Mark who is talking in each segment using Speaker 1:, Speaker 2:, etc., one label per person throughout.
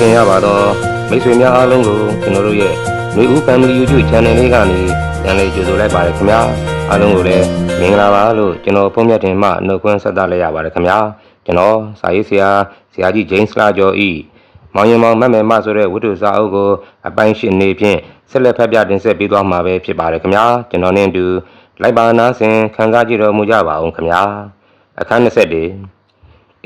Speaker 1: တင်ရပါတော့မိတ်ဆွေများအားလုံးကိုကျွန်တော်တို့ရဲ့မျိုးဦး Family YouTube Channel လေးကနေပြန်လည်ကြိုဆိုလိုက်ပါတယ်ခင်ဗျာအားလုံးကိုလည်းမင်္ဂလာပါလို့ကျွန်တော်ဖုန်းမြတ်တင်မှနှုတ်ခွန်းဆက်သလိုက်ရပါတယ်ခင်ဗျာကျွန်တော်စာရေးဆရာဆရာကြီး James လာကျော်ဤမောင်ရင်မောင်မက်မယ်မဆိုတဲ့ဝတ္ထုစာအုပ်ကိုအပိုင်းရှင်းနေဖြင့်ဆက်လက်ဖက်ပြတင်ဆက်ပေးသွားမှာပဲဖြစ်ပါတယ်ခင်ဗျာကျွန်တော်နဲ့အတူလိုက်ပါနာဆင်ခံစားကြည့်တော်မူကြပါအောင်ခင်ဗျာအခန်း24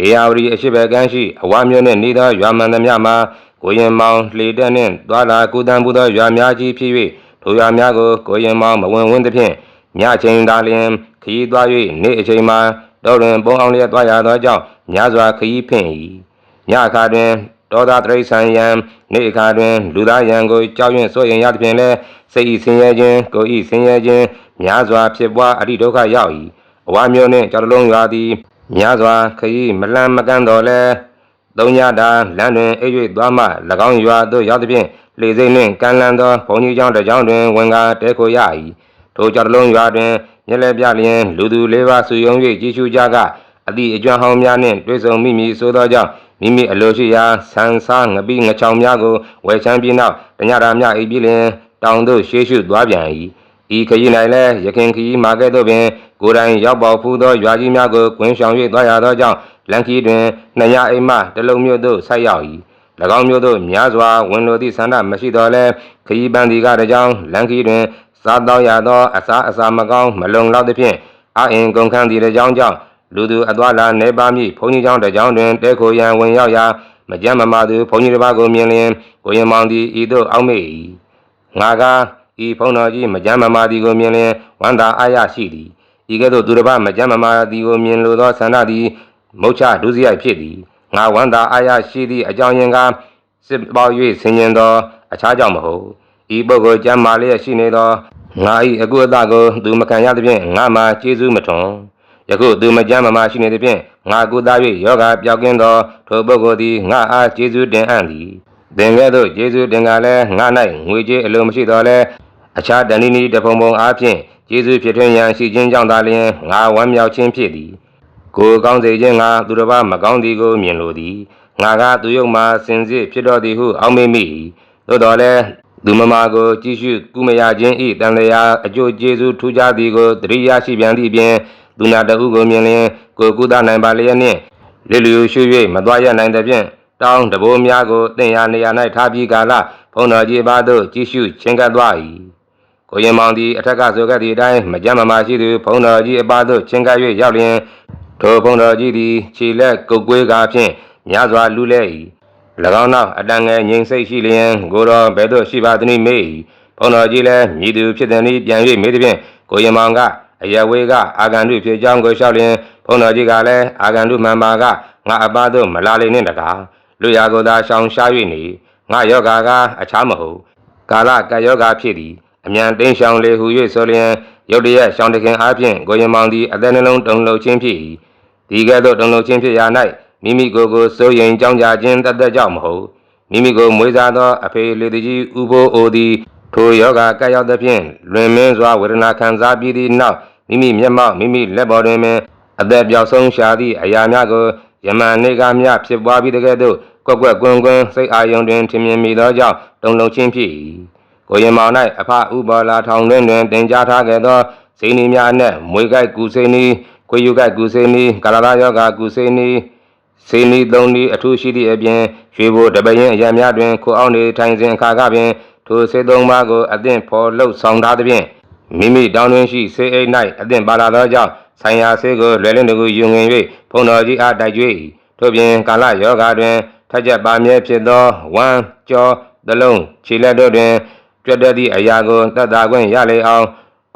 Speaker 1: အေယာဝတီအရှိဘကန်းရှိအဝါမျိုးနှင့်နေသောရွာမှန်သမျှမှာကိုရင်မောင်လှေတက်နှင့်သွာလာကုတန်ပူသောရွာများကြီးဖြစ်၍ထိုရွာများကိုကိုရင်မောင်မဝင်ဝင်းသဖြင့်ညချိန်သာလျင်ခရီးသွား၍နေ့အချိန်မှာတော်တွင်ပုံအောင်လျက်သွားရသောကြောင့်များစွာခရီးဖင့်၏ညအခါတွင်ဒေါသတရိษံယံနေ့အခါတွင်လူသားယံကိုကြောက်ရွံ့စိုးရင်ရသဖြင့်လည်းစိတ်ဤဆင်းရဲခြင်းကိုယ်ဤဆင်းရဲခြင်းများစွာဖြစ်ပွားအရိဒုက္ခရောက်၏အဝါမျိုးနှင့်ကြောက်တလုံးရွာသည် များစွာခရီးမလန့်မကန့်တော်လဲသုံးညတာလမ်းတွင်အိပ်၍သွားမှ၎င်းရွာသို့ရောက်သဖြင့်လေစိမ့်နှင့်ကမ်းလန်းသောဘုံကြီးကျောင်းတစ်ကျောင်းတွင်ဝင်ကားတဲခိုရ၏ထိုကြောက်တလုံးရွာတွင်မျက်လက်ပြလျင်လူသူလေးပါးစုယုံ၍ကြည်ရှုကြကအသည့်အကျွမ်းဟောင်းများနှင့်တွေ့ဆုံမိမိဆိုသောကြောင့်မိမိအလိုရှိရာဆန်စားငပိငချောင်များကိုဝယ်ချမ်းပြီးနောက်တညတာမြအိပ်ပြီးလျင်တောင်သို့ရှေးရှုသွားပြန်၏ ဤခရီး၌လည်းရခင်ခရီးမာကဲ့သို့ပင်ကိုယ်တိုင်ရောက်ပေါ်ဖူးသောရွာကြီးများကိုကွင်းဆောင်၍သွားရသောကြောင့်လန်ခီတွင်နှစ်ညအိမ်မှတလုံးမျိုးသို့ဆိုက်ရောက်၏၎င်းမျိုးသို့များစွာဝင်လိုသည့်ဆန္ဒမရှိတော့လဲခရီးပန်းဒီကတကြောင်လန်ခီတွင်စားတော့ရသောအစာအစာမကောင်းမလုံလောက်သဖြင့်အအင်ကုန်ခန်းဒီတကြောင်ကြောင့်လူသူအသွာလာနေပါမည်ဘုန်းကြီးကျောင်းတကြောင်တွင်တဲခိုရန်ဝင်ရောက်ရာမကြမ်းမမာသူဘုန်းကြီးတစ်ပါးကိုမြင်လျင်ကိုရင်မောင်သည်ဤသို့အောက်မေ့၏ငါက ဤဖုန်းတော်ကြီးမကြမ်းမမာသည်ကိုမြင်လျင်ဝန္တာအားရရှိသည်ဤကဲ့သို့သူတစ်ပါးမကြမ်းမမာသည်ကိုမြင်လိုသောဆန္ဒသည်မုတ်ချဒုစရိုက်ဖြစ်သည်ငါဝန္တာအာရရှိသည့်အကြောင်းရင်းကစစ်ပေါ၍ဆင်ញင်သော အခြားကြောင့်မဟုတ်ဤပုဂ္ဂိုလ်ကြမ်းမာလျက်ရှိနေသောငါ၏အကုအသကိုသူမခံရသဖြင့်ငါမှကျေးဇူးမထွန်ယခုသူမကြမ်းမမာရှိနေသဖြင့်ငါကုသ၍ယောဂပျောက်ကင်းသောထိုပုဂ္ဂိုလ်သည်ငါအားကျေးဇူးတင်အံ့သည်သင်ကဲ့သို့ကျေးဇူးတင်ကလည်းငါ၌ငွေကြေးအလိုမရှိတော့လဲ အခြားတဏိနီတဖုံဖုံအားဖြင့်ကျေးဇူးဖြစ်ထွန်းရန်ရှိခြင်းကြောင့်သာလျှင်ငါဝမ်းမြောက်ခြင်းဖြစ်သည်ကိုယ်ကောင်းစေခြင်းငါသူတစ်ပါးမကောင်းသည်ကိုမြင်လိုသည်ငါကသူယုံမှစင်စစ်ဖြစ်တော်သည်ဟုအောက်မေ့မိ၏သို့တော်လည်းသူမမာကိုကြည့်ရှုကုမရခြင်းဤတန်လျာအကျိုးကျေးဇူးထူးခြားသည်ကိုတရိယာရှိပြန်သည့်ပြင်သူနာတဟုကိုမြင်လျင်ကိုယ်ကုသနိုင်ပါလျက်နှင့်လေလျူရှု၍မသွားရနိုင်သဖြင့်တောင်းတဘိုးများကိုတင်ရနေရာ၌ထားပြီးကာလဘုံတော်ကြီးပါသို့ကြည့်ရှုချင်းကပ်သွား၏ ကိုရင်မောင်သည်အထက်ကဆိုခဲ့သည့်အတိုင်းမကြမ်းမမာရှိသူဘုံတော်ကြီးအပါသို့ချင်းကပ်၍ရောက်လျင်ထိုဘုံတော်ကြီးသည်ခြေလက်ကုတ်ကွေးကားဖြင့်များစွာလူလဲ၏၎င်းနောက်အတန်ငယ်ငြိမ်စိတ်ရှိလျင်ကိုတော်ဘယ်သို့ရှိပါသနည်းမေး၏ဘုံတော်ကြီးလည်းမြည်သူဖြစ်သည်နည်းပြန်၍မေးသည်ဖြင့်ကိုရင်မောင်ကအယဝေးကအာဂန္တုဖြစ်ကြောင်းကိုလျှောက်လျင်ဘုံတော်ကြီးကလည်းအာဂန္တုမှန်ပါကငါအပါသို့မလာလေနှင့်တကားလူရာကိုသာရှောင်ရှား၍နေငါယောဂါကအခြားမဟုတ်ကာလကယောဂါဖြစ်သည် အမြန်တင်းရှောင်လေဟု၍ဆိုလျင်ရုတ်တရက်ရှောင်းတခင်အားဖြင့်ကိုရင်မောင်သည်အသက်နှလုံးတုန်လှုပ်ခြင်းဖြစ်၏ဒီကဲ့သို့တုန်လှုပ်ခြင်းဖြစ်ရာ၌မိမိကိုယ်ကိုစိုးရိမ်ကြောင်းကြခြင်းတသက်ကြောင့်မဟုတ်မိမိကိုမွေးစားသောအဖေလေတကြီးဥဖိုးအိုသည်ထိုယောဂကဲ့ရောက်သဖြင့်လွင်မင်းစွာဝေဒနာခံစားပြီးသည့်နောက်မိမိမျက်မှောက်မိမိလက်ပေါ်တွင်ပင်အသက်ပြောက်ဆုံးရှာသည့်အရာများကိုယမန်နေကမြဖြစ်ပွားပြီးတကဲ့သို့ကွက်ကွက်ကွန်းကွန်းစိတ်အာယုန်တွင်ထင်မြင်မိသောကြောင့်တုန်လှုပ်ခြင်းဖြစ်၏ ကိုရင်မောင်၌အဖဥပါလာထောင်တွင်တွင်တင်ကြားထားခဲ့သောဇိနီများနှင့်မွေကြိုက်ကူစိနီခွေယူကြိုက်ကူစိနီကာလာယောဂကူစိနီစေနီသုံးဒီအထူးရှိသည့်အပြင်ရွှေဘိုတပရင်အရံများတွင်ခိုအောင်နေထိုင်စဉ်အခါကပင်ထိုစေသုံးပါးကိုအသင့်ဖော်လှုပ်ဆောင်ထားသဖြင့်မိမိတောင်းတွင်ရှိစေအိတ်၌အသင့်ပါလာသောကြောင့်ဆိုင်ရာဆေးကိုလွယ်လင်းတကူယူငင်၍ဖုံတော်ကြီးအားတိုက်ကြွေ၏ထို့ပြင်ကာလယောဂတွင်ထက်ချက်ပါမြဲဖြစ်သောဝမ်းကြောသလုံးခြေလက်တို့တွင် ကြွက်တတ်သည့်အရာကိုတတ်တာခွင့်ရလေအောင်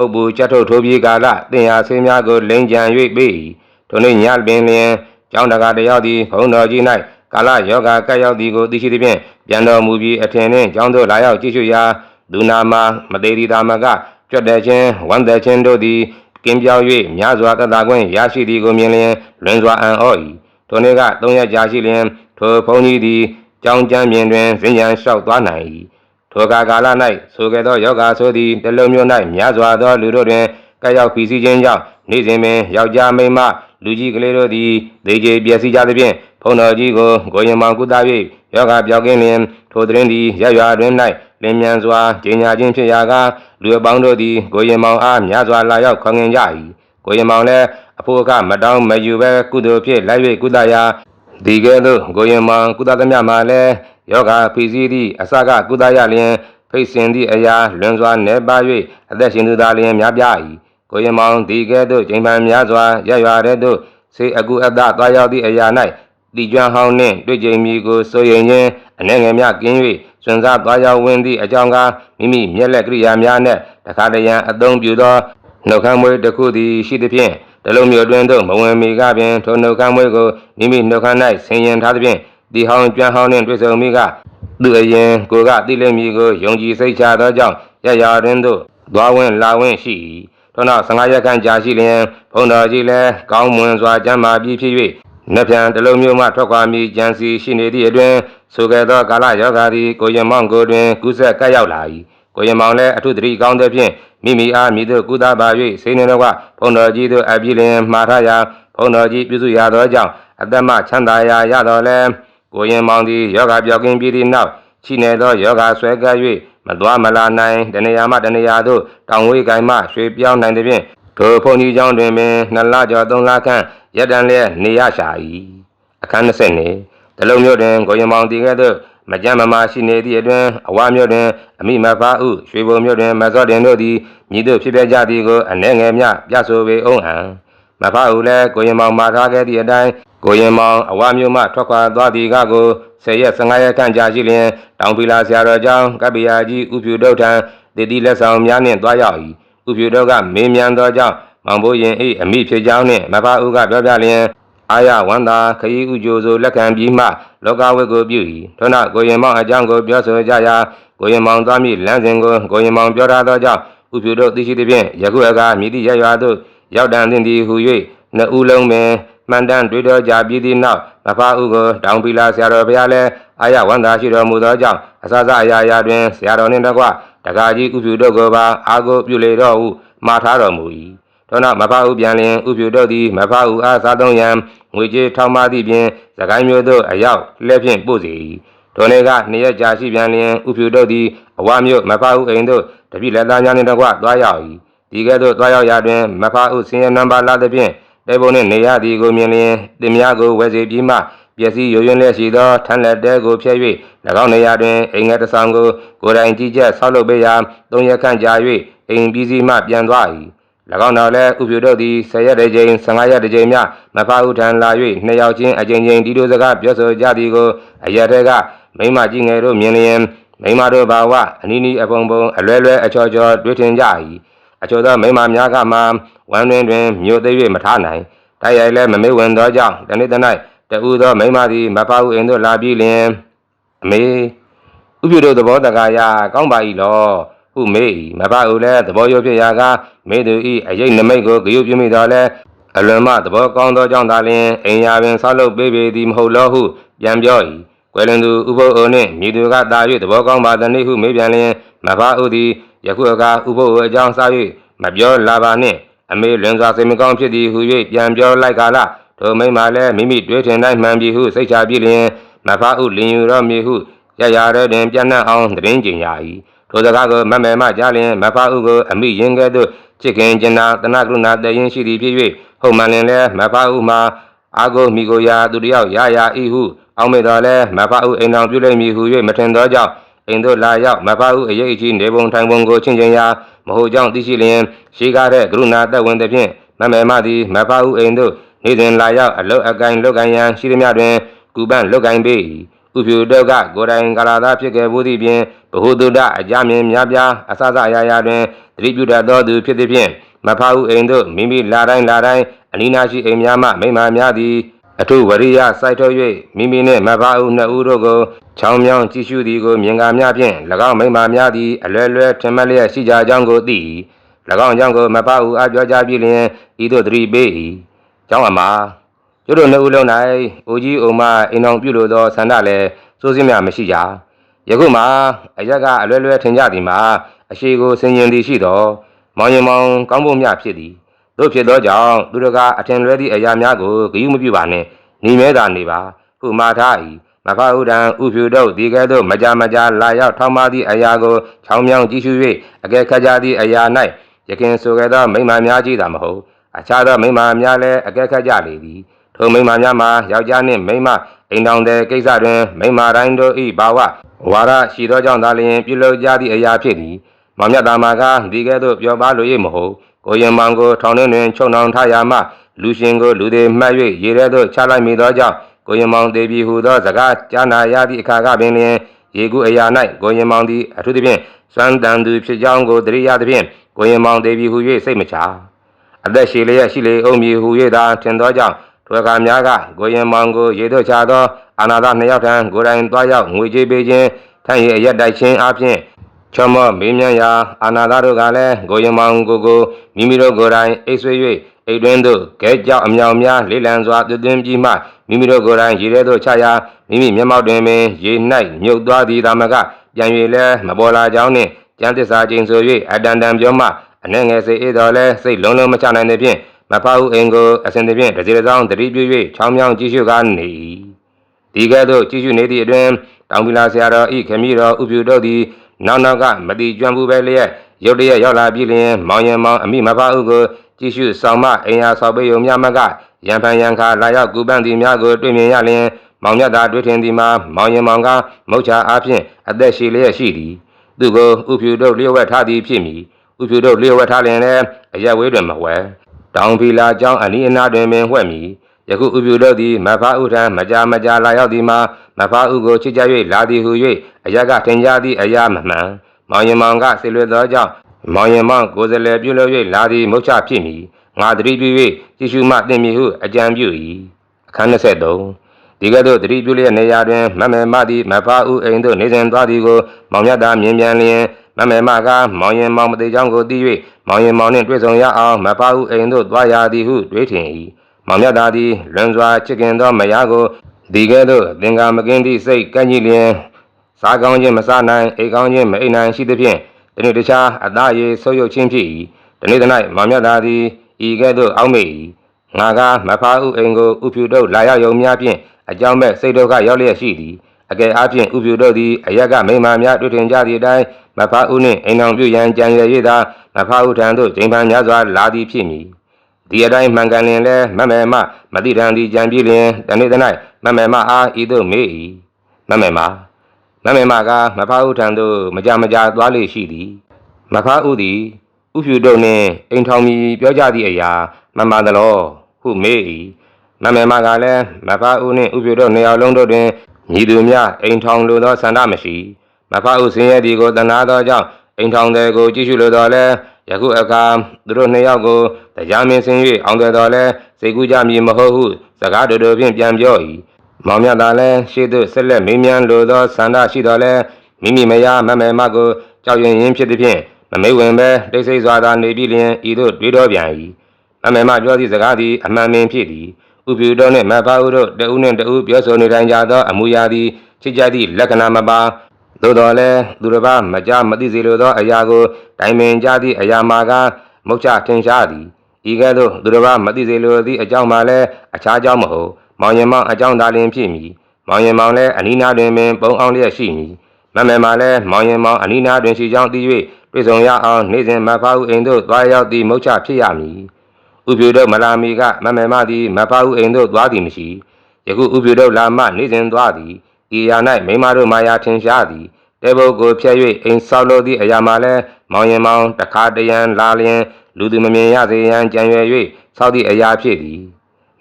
Speaker 1: ဥပ္ပူချက်ထုတ်ထိုးပြီးကာလတင်ရာဆေးများကိုလိမ့်ကြံ၍ပေး၏ထိုနေ့ညပင်လျင်ကျောင်းတကာတယောက်သည်ဘုံတော်ကြီး၌ကာလယောဂကပ်ရောက်သည်ကိုသိရှိသည်ဖြင့်ပြန်တော်မူပြီးအထင်နှင့်ကျောင်းသို့လာရောက်ကြည့်ရှုရာဒုနာမမသေးသည်သာမကကြွတ်တဲ့ချင်းဝမ်းတဲ့ချင်းတို့သည်ကင်းပြောင်း၍များစွာတသက်ခွင့်ရရှိသည်ကိုမြင်လျင်လွင်စွာအံ့ဩ၏ထိုနေ့ကသုံးရက်ကြာရှိလျင်ထိုဘုန်းကြီးသည်ကျောင်းကျမ်းပြင်တွင်ဇင်ရန်လျှောက်သွားနိုင်၏ ထိုကာကာလ၌ဆိုခဲ့သောယောဂဆိုသည်တလုံးမျိုး၌များစွာသောလူတို့တွင်ကပ်ရောက်ဖီစီခြင်းကြောင့်နေ့စဉ်ပင်ယောက်ျားမိန်းမလူကြီးကလေးတို့သည်ဒေကျေပျက်စီးကြသဖြင့်ဖုံတော်ကြီးကိုကိုရင်မောင်ကုသ၍ယောဂပြောက်ကင်းလျင်ထိုသတင်းသည်ရရွာတွင်၌လင်းမြန်စွာကျင်ညာခြင်းဖြစ်ရာကလူအပေါင်းတို့သည်ကိုရင်မောင်အားများစွာလာရောက်ခေါငင်ကြ၏ကိုရင်မောင်လည်းအဖို့ကမတောင်းမယူပဲကုသိုလ်ဖြင့်လိုက်၍ကုသရာဒီကဲ့သို့ကိုရင်မောင်ကုသသမျှမှာလည်း ယောဂဖိစီးသည့်အစကကုသရလျင်ဖိတ်စင်သည့်အရာလွန်စွာနေပါ၍အသက်ရှင်သူသာလျင်များပြား၏ကိုရင်မောင်ဒီကဲ့သို့ချိန်ပန်များစွာရရွာတဲ့သို့စေအကူအသသွားရောက်သည့်အရာ၌တီကျွမ်းဟောင်းနှင့်တွေ့ကြိမ်မီကိုစိုးရင်ချင်းအနေငယ်များကင်း၍စွန့်စားသွားရောက်ဝင်သည့်အကြောင်းကားမိမိမျက်လက်ကရိယာများနှင့်တခါတရံအသုံးပြုသောနှုတ်ခမ်းမွေးတစ်ခုသည်ရှိသဖြင့်တလုံးမျိုးတွင်သို့မဝင်မီကပင်ထိုနှုတ်ခမ်းမွေးကိုမိမိနှုတ်ခမ်း၌ဆင်ရင်ထားသဖြင့် ဒီဟောင်းကျွမ်းဟောင်းနှင့်တွေ့ဆုံမိကသူအရင်ကိုကတိလက်မီကိုယုံကြည်စိတ်ချသောကြောင့်ရရတွင်သို့သွားဝင်လာဝင်ရှိ၏ထို့နောက်15ရက်ခန့်ကြာရှိလျင်ဘုံတော်ကြီးလည်းကောင်းမွန်စွာကျမ်းမာပြီးဖြစ်၍နှစ်ပြန်တစ်လုံးမျိုးမှထွက်ခွာမိကြံစီရှိနေသည့်အတွင်ဆိုခဲ့သောကာလယောဂါသည်ကိုရင်မောင်ကိုတွင်ကုသက်ကပ်ရောက်လာ၏ကိုရင်မောင်လည်းအထုတတိကောင်းသည်ဖြင့်မိမိအားမိတို့ကုသပါ၍စိနေတော်ကဘုံတော်ကြီးတို့အပြည့်လျင်မှားထားရာဘုံတော်ကြီးပြုစုရသောကြောင့်အသက်မချမ်းသာရာရတော်လဲ ကိုရင်မောင်သည်ယောဂပြောက်ကင်းပြီးသည့်နောက်ချိနေသောယောဂဆွဲကပ်၍မသွားမလာနိုင်တနေရာမှတနေရာသို့တောင်ဝေးကိုင်းမှရွှေပြောင်းနိုင်သည်ဖြင့်ထိုဖုန်ကြီးကျောင်းတွင်ပင်နှစ်လကျော်သုံးလခန့်ရက်တန်လျက်နေရရှာ၏အခန်း20နေတလုံးမျိုးတွင်ကိုရင်မောင်တည်ခဲ့သို့မကြမ်းမမာရှိနေသည့်အတွင်အဝမျိုးတွင်အမိမဖားဥရွှေဘုံမျိုးတွင်မစောတင်တို့သည်မြည်တို့ဖြစ်ပြကြသည်ကိုအနှဲငယ်မျှပြဆိုပေအောင်ဟံမဖအူလည်းကိုရင်မောင်မှာထားခဲ့သည့်အတိုင်း ကိုရင်မောင်အဝမျိုးမှထွက်ခွာသွားသည်ကကို10ရက်15ရက်ခန့်ကြာရှိလျင်တောင်ပီလာဆရာတော်ကျောင်းကပ္ပိယာကြီးဥဖြူတုတ်ထံတည်တည်လက်ဆောင်များနှင့်သွားရောက်၏ဥဖြူတုတ်ကမင်းမြန်သောကြောင့်မောင်ဘိုးရင်၏အမိဖြစ်ကြောင်းနှင့်မဖအူကပြောပြလျင်အာရဝန္တာခရီးဥကြိုဆိုလက်ခံပြီးမှလောကဝိတ်ကိုပြု၏ထို့နောက်ကိုရင်မောင်အကြောင်းကိုပြောဆိုကြရာကိုရင်မောင်သွားမည့်လမ်းစဉ်ကိုကိုရင်မောင်ပြောထားသောကြောင့်ဥဖြူတုတ်သိရှိသည်ဖြင့်ယခုအခါမြည်သည့်ရရွာသို့ရောက်တန်သင့်သည်ဟူ၍နှစ်ဦးလုံးပင် မှန်တမ်းတွေ့တော်ကြပြီးသည့်နောက်မဖားဥကိုတောင်ပီလာဆရာတော်ဘုရားလည်းအာရဝန္တာရှိတော်မူသောကြောင့်အစစအရာရာတွင်ဆရာတော်နှင့်တကွတကားကြီးဥပြုတို့ကိုပါအာကိုပြုလေတော်ဟုမှားထားတော်မူ၏ထို့နောက်မဖားဥပြန်လျင်ဥပြုတို့သည်မဖားဥအားစားသုံးရန်ငွေကြေးထောက်မသည့်ပြင်သခိုင်းမျိုးတို့အရောက်လက်ဖြင့်ပို့စေ၏ထိုနေ့ကနှစ်ရက်ကြာရှိပြန်လျင်ဥပြုတို့သည်အဝမျိုးမဖားဥအိမ်သို့တပိလက်သားများနှင့်တကွသွားရောက်၏ဒီကဲ့သို့သွားရောက်ရာတွင်မဖားဥဆင်းရဲနံပါတ်လာသဖြင့် တေဘုံနှင့်နေရသည်ကိုမြင်လျင်တင်များကိုဝယ်စီပြီးမှပျက်စီးယိုယွင်းလျက်ရှိသောထန်းလက်တဲကိုဖျက်၍၎င်းနေရာတွင်အိမ်ငယ်တစ်ဆောင်ကိုကိုယ်တိုင်ကြည့်ချက်ဆောက်လုပ်ပေးရာသုံးရက်ခန့်ကြာ၍အိမ်ပြီးစီးမှပြန်သွား၏၎င်းတော်လည်းဥပြုတို့သည်10ရက်တစ်ကြိမ်15ရက်တစ်ကြိမ်မျှမဖားဥထံလာ၍နှစ်ယောက်ချင်းအကြိမ်ကြိမ်ဒီလိုစကားပြောဆိုကြသည်ကိုအရက်တဲကမိမကြီးငယ်တို့မြင်လျင်မိမတို့ဘာဝအနီးနီးအပုံပုံအလွဲလွဲအချော်ချော်တွေ့ထင်ကြ၏ အချို့သောမိမများကမှဝမ်းတွင်တွင်မြို့သိ၍မထားနိုင်တိုက်ရိုက်လည်းမမေ့ဝင်သောကြောင့်တနေ့တ၌တူသောမိန်းမသည်မဖားဟုအိမ်သို့လာပြီးလျင်အမေဥပြုတို့သဘောတကားရာကောင်းပါ၏လောဟုမေး၏မဖားဟုလည်းသဘောရိုးဖြစ်ရာကမေသူ၏အရေးနမိတ်ကိုဂရုပြုမိတော်လဲအလွန်မှသဘောကောင်းသောကြောင့်သာလျှင်အိမ်ယာပင်ဆောက်လုပ်ပေးပေသည်မဟုတ်လောဟုပြန်ပြော၏ကွယ်လွန်သူဥပုပ်အိုနှင့်မိသူကတာ၍သဘောကောင်းပါသည်ဟုမေးပြန်လျင်မဖားဟုသည် ယခုအခါဥပုပ်အိုအကြောင်းစား၍မပြောလာပါနှင့်အမေလွန်စွာစိတ်မကောင်းဖြစ်သည်ဟု၍ပြန်ပြောလိုက်ကာလထိုမိမ့်မှလည်းမိမိတွေးထင်တိုင်းမှန်ပြီဟုစိတ်ချပြလျင်မဖားဥလင်ယူတော်မည်ဟုရရတဲ့တွင်ပြန့်နှံ့အောင်သတင်းကျင်ရ၏ထိုစကားကိုမမဲမကြားလျင်မဖားဥကိုအမိရင်ကဲ့သို့ချစ်ခင်ကျင်နာတနာကရုဏာတည်ရင်ရှိသည်ဖြစ်၍ဟုတ်မှန်လင်လည်းမဖားဥမှာအာကိုမိကိုရာသူတယောက်ရရဤဟု အောက်မေတော်လည်းမဖားဥအိမ်တော်ပြုလိုက်မည်ဟု၍မထင်သောကြောင့် အိမ်သို့လာရောက်မဖားဥအရေးကြီးနေပုံထိုင်ပုံကိုချင်းချင်းရာမဟုတ်ကြောင့်သိရှိလျင်ရှိကားတဲ့ကရုဏာသက်ဝင်သည်ဖြင့်မမဲမသည်မဖားဥအိမ်သို့နေ့တွင်လာရောက်အလုတ်အကိုင်လုတ်ကိုင်ရန်ရှိသည်များတွင်ကူပန့်လုတ်ကိုင်ပေ၏ဥဖြူတုတ်ကကိုယ်တိုင်ကာလာသာဖြစ်ခဲ့မှုသည့်ပြင်ဘ ഹു တုဒ္ဒအကြမြင်များပြားအဆဆအရာရာတွင်သတိပြုတတ်သောသူဖြစ်သည်ဖြင့်မဖားဟုအိမ်သို့မိမိလာတိုင်းလာတိုင်းအနီးနားရှိအိမ်များမှမိမ္မာများသည် အထုဝရိယစိုက်ထုတ်၍မိမိနှင့်မဖားဟုနှစ်ဦးတို့ကိုချောင်းမြောင်းကြည့်ရှုသည်ကိုမြင်ကားများဖြင့်၎င်းမိမ္မာများသည်အလွယ်လွယ်ထင်မှတ်လျက်ရှိကြကြောင်းကိုသိ၏၎င်းကြောင့်ကိုမဖားဟုအားပြောကြပြီးလျင်ဤသို့သတိပေး၏ကျောင်းအမှာကျွတ်တို့နှစ်ဦးလုံး၌အိုကြီးအိုမအိမ်အောင်ပြုလိုသောဆန္ဒလည်းစိုးစင်းများမရှိကြယခုမှအရက်ကအလွယ်လွယ်ထင်ကြသည်မှာအရှိကိုဆင်ញင်သည်ရှိသောမောင်ရင်မောင်ကောင်းဖို့မျှဖြစ်သည် တို့ဖြစ်သောကြောင့်သူတို့ကအထင်လွဲသည့်အရာများကိုဂရုမပြုပါနှင့်ညီမဲသာနေပါဟုမှာထား၏မဖဥဒံဥဖြူတို့ဒီကဲ့သို့မကြမကြလာရောက်ထောင်းပါသည့်အရာကိုချောင်းမြောင်းကြည့်ရှု၍အကဲခတ်ကြသည့်အရာ၌ယခင်ဆိုခဲ့သောမိမ္မာများကြီးသာမဟုတ်အခြားသောမိမ္မာများလည်းအကဲခတ်ကြလေသည်ထိုမိမ္မာများမှာယောက်ျားနှင့်မိန်းမအိမ်တော်တဲ့ကိစ္စတွင်မိမ္မာတိုင်းတို့၏ဘာဝဝါရရှိသောကြောင့်သာလျှင်ပြုလုပ်ကြသည့်အရာဖြစ်သည်မောင်မြတ်သားမာကဒီကဲ့သို့ပြောပါလို၏မဟုတ် ကိုရင်မောင်ကိုထောင်တွင်တွင်ချုံနှောင်ထားရာမှလူရှင်ကိုလူသေးမှတ်၍ရေထဲသို့ချလိုက်မိသောကြောင့်ကိုရင်မောင်တေပြီဟူသောစကားကြားနာရသည့်အခါကပင်လျင်ရေကူအရာ၌ကိုရင်မောင်သည်အထူးသဖြင့်စွမ်းတန်သူဖြစ်ကြောင်းကိုတရိယာသဖြင့်ကိုရင်မောင်တေပြီဟူ၍စိတ်မချအသက်ရှိလျက်ရှိလေအောင်မည်ဟူ၍သာထင်သောကြောင့်ထွေကားများကကိုရင်မောင်ကိုရေတို့ချသောအာနာသာနှစ်ယောက်ထံကိုယ်တိုင်သွားရောက်ငွေကြေးပေးခြင်းထမ်းရည်အရက်တိုက်ခြင်းအပြင် ချောမောမေးမြန်းရာအာနာသာတို့ကလည်းကိုရင်မောင်ကိုကိုမိမိတို့ကိုယ်တိုင်အိတ်ဆွေ၍အိတ်တွင်းသို့ကဲကြောက်အမြောင်များလေးလံစွာတွင်တွင်ပြီးမှမိမိတို့ကိုယ်တိုင်ရေထဲသို့ချရာမိမိမျက်မှောက်တွင်ပင်ရေ၌မြုပ်သွားသည်သာမကပြန်၍လည်းမပေါ်လာကြောင်းနှင့်ကျမ်းသစ္စာကျိန်ဆို၍အတန်တန်ပြောမှအနှဲငယ်စိတ်အေးတော်လဲစိတ်လုံးလုံးမချနိုင်သည်ဖြင့်မဖားဟုအိမ်ကိုအစဉ်သဖြင့်တစ်စီတစ်စောင်းတတိပြု၍ချောင်းမြောင်းကြည့်ရှုကားနေ၏ဒီကဲ့သို့ကြည့်ရှုနေသည့်အတွင်တောင်ပီလာဆရာတော်ဤခမည်းတော်ဥပြုတို့သည် နောက်နောက်ကမတိကျွမ်းဘူးပဲလျက်ရုတ်တရက်ရောက်လာပြီလျင်မောင်ရင်မောင်အမိမဖားဟုကိုကြည့်ရှုဆောင်မအိမ်ယာဆောက်ပေးုံများမကရံဖန်ရံခါလာရောက်ကူပန်းသည်များကိုတွေ့မြင်ရလျင်မောင်မြတ်သာတွေ့ထင်သည်မှာမောင်ရင်မောင်ကမုတ်ချအားဖြင့်အသက်ရှိလျက်ရှိသည်သူကိုဥဖြူတို့လျှို့ဝှက်ထားသည်ဖြစ်မည်ဥဖြူတို့လျှို့ဝှက်ထားလျင်လည်းအရက်ဝေးတွင်မဝဲတောင်ဖီလာကျောင်းအနီးအနားတွင်ပင်ဝှက်မည် ယခုဥဖြူတို့သည်မဖားဥထံမကြာမကြာလာရောက်သည်မှာမဖားဥကိုချစ်ကြ၍လာသည်ဟု၍အရက်ကထင်ကြသည့်အရာမမှန်မောင်ရင်မောင်ကဆေလွေသောကြောင့်မောင်ရင်မောင်ကိုယ်စလဲပြုလုပ်၍လာသည်မုတ်ချဖြစ်မည်ငါတတိပြု၍ကြည့်ရှုမှသင်မည်ဟုအကြံပြု၏အခန်း23ဒီကဲ့သို့တတိပြုလျက်နေရာတွင်မမေမသည်မဖားဥအိမ်သို့နေစဉ်သွားသည်ကိုမောင်မြတ်သာမြင်ပြန်လျင်မမေမကမောင်ရင်မောင်မသေးကြောင်းကိုသိ၍မောင်ရင်မောင်နှင့်တွေ့ဆုံရအောင်မဖားဥအိမ်သို့သွားရသည်ဟုတွေးထင်၏ မောင်မြတ်သာသည်လွန်စွာချစ်ခင်သောမယားကိုဒီကဲ့သို့သင်္ကာမကင်းသည့်စိတ်ကန့်ကြီးလျင်စားကောင်းခြင်းမစားနိုင်အိမ်ကောင်းခြင်းမအိမ်နိုင်ရှိသဖြင့်တနေ့တခြားအသားရည်ဆုပ်ယုပ်ခြင်းဖြစ်၏တနေ့တစ်၌မောင်မြတ်သာသည်ဤကဲ့သို့အောက်မေ့၏ငါကမဖားဥအိမ်ကိုဥဖြူတို့လာရောက်ယုံများဖြင့်အကြောင်းမဲ့စိတ်ဒုက္ခရောက်လျက်ရှိသည်အကယ်အားဖြင့်ဥဖြူတို့သည်အရက်ကမိမ္မာများတွေ့ထင်ကြသည့်အတိုင်းမဖားဥနှင့်အိမ်အောင်ပြုရန်ကြံရည်၍သာမဖားဥထံသို့ချိန်ပန်များစွာလာသည်ဖြစ်မည် ဒီအတိုင်းမှန်ကန်လျင်လဲမမဲမမတိတံဒီကြံပြည့်လျင်တနေ့တစ်၌မမဲမအားဤသို့မေး၏မမဲမမမဲမကမဖားဥထံသို့မကြမကြသွားလေရှိသည်မဖားဥသည်ဥဖြူတို့နှင့်အိမ်ထောင်မီပြောကြသည့်အရာမှန်ပါသလောဟုမေး၏မမဲမကလည်းမဖားဥနှင့်ဥဖြူတို့နေရာလုံးတို့တွင်ညီသူများအိမ်ထောင်လိုသောဆန္ဒမရှိမဖားဥဆင်းရဲသည်ကိုတနာသောကြောင့်အိမ်ထောင်တဲ့ကိုကြည့်ရှုလိုတော်လဲ ယခုအခါသူတို့နှစ်ယောက်ကိုတရားမင်းဆင်း၍အောင်တယ်တော်လဲစိတ်ကူးကြမည်မဟုတ်ဟုစကားတူတူဖြင့်ပြန်ပြော၏မောင်မြတ်သာလည်းရှေ့သို့ဆက်လက်မေးမြန်းလိုသောဆန္ဒရှိတော်လဲမိမိမယားမမဲမကိုကြောက်ရွံ့ရင်းဖြစ်သည်ဖြင့်မမေးဝင်ပဲတိတ်ဆိတ်စွာသာနေပြီးလျင်ဤသို့တွေးတော်ပြန်၏မမဲမပြောသည့်စကားသည်အမှန်ပင်ဖြစ်သည်ဥပ္ပူတော်နှင့်မဖားဦးတို့တဦးနှင့်တဦးပြောဆိုနေတိုင်းကြသောအမူအရာသည်ချစ်ကြသည့်လက္ခဏာမပါ သို့တော်လည်းသူတစ်ပါးမကြမသိစေလိုသော အရာကိုတိုင်ပင်ကြသည့်အရာမှာကမုတ်ချထင်ရှားသည်ဤကဲ့သို့သူတစ်ပါးမသိစေလိုသည့်အကြောင်းမှလည်းအခြားကြောင့်မဟုတ်မောင်ရင်မောင်အကြောင်းသာလျှင်ဖြစ်မည်မောင်ရင်မောင်လည်းအနီးနားတွင်ပင်ပုံအောင်လျက်ရှိမည်မမဲမှလည်းမောင်ရင်မောင်အနီးနားတွင်ရှိကြောင်းသိ၍တွေ့ဆုံရအောင်နေ့စဉ်မဖားဦးအိမ်သို့သွားရောက်သည့်မုတ်ချဖြစ်ရမည်ဥပြုတို့မလာမီကမမဲမသည်မဖားဦးအိမ်သို့သွားသည်မရှိယခုဥပြုတို့လာမှနေ့စဉ်သွားသည် ဤရာ၌မိမတို့မာယာထင်ရှားသည်တဲဘုတ်ကိုဖျက်၍အိမ်ဆောက်လို့သည့်အရာမှလည်းမောင်ရင်မောင်တခါတရံလာလျင်လူသူမမြင်ရစေရန်ကြံရွယ်၍ဆောက်သည့်အရာဖြစ်သည်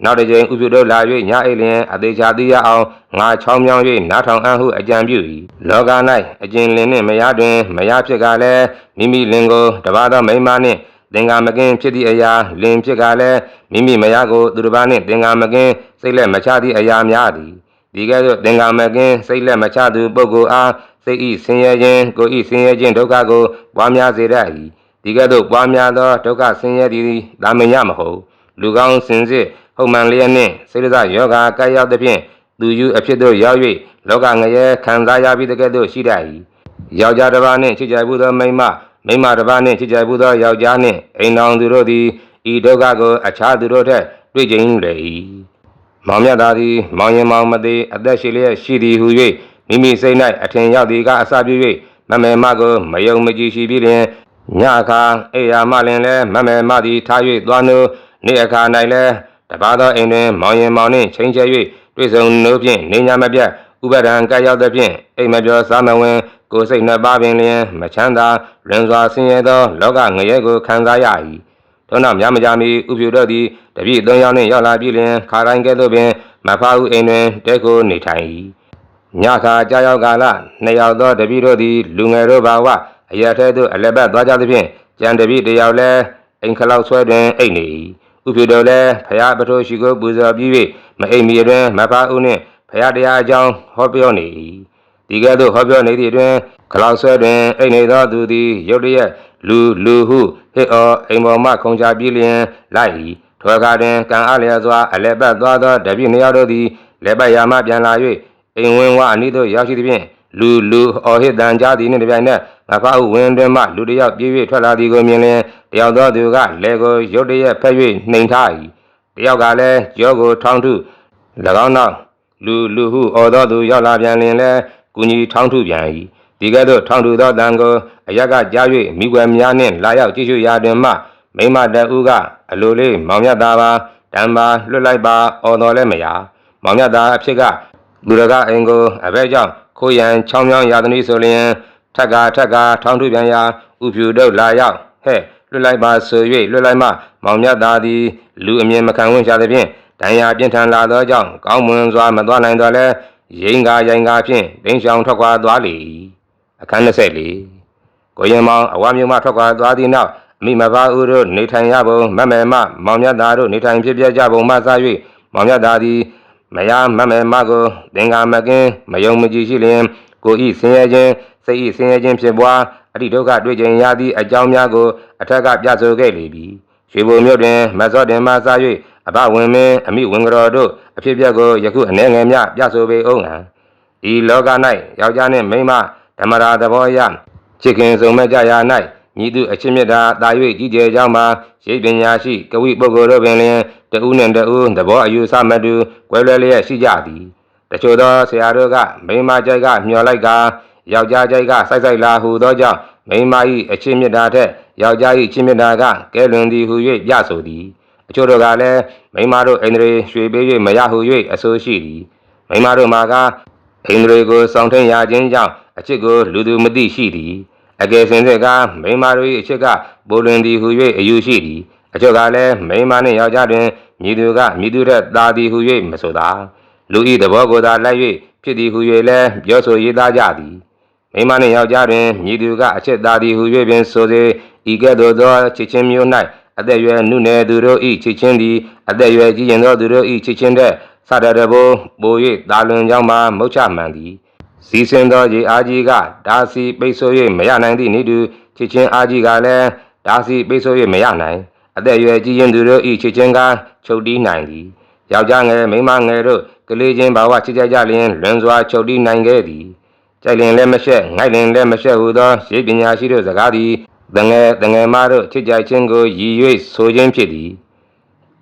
Speaker 1: နောက်တစ်ကြိမ်ဥပြုတို့လာ၍ညအိတ်လျင်အသေးချာသိရအောင်ငါချောင်းမြောင်း၍နားထောင်အံ့ဟုအကြံပြု၏လောက၌အကျဉ်လင်းနှင့်မရတွင်မရဖြစ်ကလည်းမိမိလင်ကိုတပါသောမိန်းမနှင့်သင်္ကာမကင်းဖြစ်သည့်အရာလင်ဖြစ်ကလည်းမိမိမရကိုသူတစ်ပါးနှင့်သင်္ကာမကင်းစိတ်လက်မချသည့်အရာများသည် ဒီကဲ့သို့သင်္ကာမကင်းစိတ်လက်မချသူပုဂ္ဂိုလ်အားစိတ်ဤဆင်းရဲခြင်းကိုဤဆင်းရဲခြင်းဒုက္ခကိုပွားများစေတတ်၏ဒီကဲ့သို့ပွားများသောဒုက္ခဆင်းရဲသည်သာမညမဟုတ်လူကောင်းစင်စစ်ဟုတ်မှန်လျက်နှင့်စိတ္တယောဂါကဲ့ရောက်သဖြင့်သူယူအဖြစ်သို့ရောက်၍လောကငရဲခံစားရပြီးတဲ့ကဲ့သို့ရှိတတ်၏ယောက်ျားတစ်ပါးနှင့်ချစ်ကြိုက်ဘူးသောမိန်းမမိန်းမတစ်ပါးနှင့်ချစ်ကြိုက်ဘူးသောယောက်ျားနှင့်အိမ်တော်သူတို့သည်ဤဒုက္ခကိုအခြားသူတို့ထက်တွေ့ကြုံလေ၏ မောင်မြတ်သားသည်မောင်ရင်မောင်မသေးအသက်ရှိလျက်ရှိသည်ဟု၍မိမိစိတ်၌အထင်ရောက်သည်ကအစပြု၍မမေမကိုမယုံမကြည်ရှိပြီးလျင်ညအခါအိယာမလင်လည်းမမေမသည်ထား၍သွားနိုးနေ့အခါ၌လည်းတပါသောအိမ်တွင်မောင်ရင်မောင်နှင့်ချိန်ချဲ၍တွေ့ဆုံနိုးဖြင့်နေညာမပြတ်ဥပဒံကပ်ရောက်သည်ဖြင့်အိမ်မပြောစားမဝင်ကိုယ်စိတ်နှစ်ပါးပင်လျင်မချမ်းသာလွန်စွာဆင်းရဲသောလောကငရဲကိုခံစားရ၏ ထို့နောက်များမကြမီဥပြုတို့သည်တပြည့်သုံးယောက်နှင့်ရောက်လာပြီးလျင်ခါတိုင်းကဲ့သို့ပင်မဖားဟုအိမ်တွင်တဲကိုနေထိုင်၏ညခါကြာရောက်ကာလနှစ်ယောက်သောတပည့်တို့သည်လူငယ်တို့ဘာဝအရာထဲသို့အလက်ပတ်သွားကြသဖြင့်ကြံတပည့်တစ်ယောက်လည်းအိမ်ခလောက်ဆွဲတွင်အိတ်နေ၏ဥပြုတို့လည်းဖရာပထိုးရှိကိုပူဇော်ပြီး၍မအိမ်မီတွင်မဖားဦးနှင့်ဖရာတရားအကြောင်းဟောပြောနေ၏ဒီကဲ့သို့ဟောပြောနေသည့်အတွင်ခလောက်ဆွဲတွင်အိတ်နေသောသူသည်ရုတ်တရက်လူလူဟု ဟစ်အော်အိမ်ပေါ်မှခုံချပြီးလျင်လိုက်၏ထိုအခါတွင်ကံအားလျက်စွာအလက်ပတ်သွားသောတပည့်နှစ်ယောက်တို့သည်လက်ပတ်ရာမှပြန်လာ၍အိမ်ဝင်းဝအနီးသို့ရောက်ရှိသဖြင့်လူလူအော်ဟစ်တန်ကြားသည်နှင့်တပြိုင်နက်ငါဖားဟုဝင်းတွင်မှလူတစ်ယောက်ပြေး၍ထွက်လာသည်ကိုမြင်လျင်တယောက်သောသူကလက်ကိုရုတ်တရက်ဖက်၍နှိမ်ထား၏တယောက်ကလည်းကြောကိုထောင်းထု၎င်းနောက်လူလူဟုအော်သောသူရောက်လာပြန်လျင်လည်းကုညီထောင်းထုပြန်၏ ဒီကဲ့သို့ထောင်းထုသောတန်ကိုအရက်ကကြား၍မိကွယ်များနှင့်လာရောက်ကြည့်ရှုရာတွင်မှမိမတအူးကအလိုလေးမောင်မြတ်သားပါတံပါလွတ်လိုက်ပါအော်တော်လည်းမရမောင်မြတ်သားအဖြစ်ကလူရကအိမ်ကိုအဘဲကြောင့်ခိုးရန်ချောင်းချောင်းရာသနီဆိုလျင်ထက်ကထက်ကထောင်းထုပြန်ရာဥဖြူတို့လာရောက်ဟဲ့လွတ်လိုက်ပါဆို၍လွတ်လိုက်မှမောင်မြတ်သားသည်လူအမြင်မခံဝင်ရှာသဖြင့်တန်ရာပြင်းထန်လာသောကြောင့်ကောင်းမွန်စွာမသွားနိုင်တော့လဲရင်ကာရင်ကာဖြင့်ဒိန်းဆောင်ထွက်ခွာသွားလေ၏ အခန်း24ကိုရင်မောင်အဝမျိုးမှထွက်ခွာသွားသည့်နောက်အမိမဘာဦးတို့နေထိုင်ရပုံမမဲမမောင်မြတ်သားတို့နေထိုင်ဖြစ်ပြကြပုံမှစ၍မောင်မြတ်သားသည်မယားမမဲမကိုသင်္ကာမကင်းမယုံမကြည်ရှိလျင်ကိုဤဆင်းရဲခြင်းစိတ်ဤဆင်းရဲခြင်းဖြစ်ပွားအတ္တိဒုက္ခတွေ့ကြင်ရသည့်အကြောင်းများကိုအထက်ကပြဆိုခဲ့လေပြီရွှေဘုံမြို့တွင်မစောတင်မှစ၍အဘဝင်မင်းအမိဝင်ကြော်တို့အဖြစ်အပျက်ကိုယခုအနေငယ်များပြဆိုပေအောင်ဟံဒီလောက၌ယောက်ျားနှင့်မိန်းမ ဓမ္မရာသဘောအရချစ်ခင်စုံမဲ့ကြရာ၌ညီသူအချင်းမြတ်တာတာ၍ကြီးကျယ်ကြောင်းမှာရိပ်ပညာရှိကဝိပုဂ္ဂိုလ်တို့ပင်လျင်တဦးနှင့်တဦးသဘောအယူဆမတူကွဲလွဲလျက်ရှိကြသည်တချို့သောဆရာတို့ကမိန်းမကြိုက်ကမျောလိုက်ကယောက်ျားကြိုက်ကစိုက်စိုက်လာဟုသောကြောင့်မိန်းမ၏အချင်းမြတ်တာထက်ယောက်ျား၏ချင်းမြတ်တာကကဲလွန်သည်ဟု၍ပြဆိုသည်အချို့တို့ကလည်းမိန်းမတို့အိန္ဒြေရွှေပေး၍မရဟု၍အဆိုရှိသည်မိန်းမတို့မှာက အိန္ဒြေကိုစောင့်ထိန်ရခြင်းကြောင့်အချစ်ကိုလူသူမသိရှိသည်အကယ်စင်စစ်ကမိန်းမတို့၏အချစ်ကပိုလွင်သည်ဟု၍အယူရှိသည်အချို့ကလည်းမိန်းမနှင့်ယောက်ျားတွင်မြည်သူကမြည်သူထက်သာသည်ဟု၍မဆိုသာလူဤသဘောကိုသာလိုက်၍ဖြစ်သည်ဟု၍လည်းပြောဆိုရေးသားကြသည်မိန်းမနှင့်ယောက်ျားတွင်မြည်သူကအချစ်သာသည်ဟု၍ပင်ဆိုစေဤကဲ့သို့သောချစ်ချင်းမျိုး၌အသက်ရွယ်နုနယ်သူတို့ဤချစ်ချင်းသည်အသက်ရွယ်ကြီးရင်သောသူတို့ဤချစ်ချင်းတဲ့ စတရဘိုးပို၍တာလွန်ကြောင်းမှာမုတ်ချမှန်သည်စီစင်သောရေအားကြီးကဓာစီပိတ်ဆို့၍မရနိုင်သည့်နိတူချစ်ချင်းအားကြီးကလည်းဓာစီပိတ်ဆို့၍မရနိုင်အသက်ရွယ်ကြီးရင်သူတို့ဤချစ်ချင်းကချုပ်တီးနိုင်သည်ယောက်ျားငယ်မိန်းမငယ်တို့ကလေးချင်းဘာဝချစ်ကြကြလျင်လွန်စွာချုပ်တီးနိုင်ခဲ့သည်ကြိုက်လင်လည်းမရှက်ငိုက်လင်လည်းမရှက်ဟုသောရေပညာရှိတို့စကားသည်တငယ်တငယ်မတို့ချစ်ကြခြင်းကိုရည်၍ဆိုခြင်းဖြစ်သည်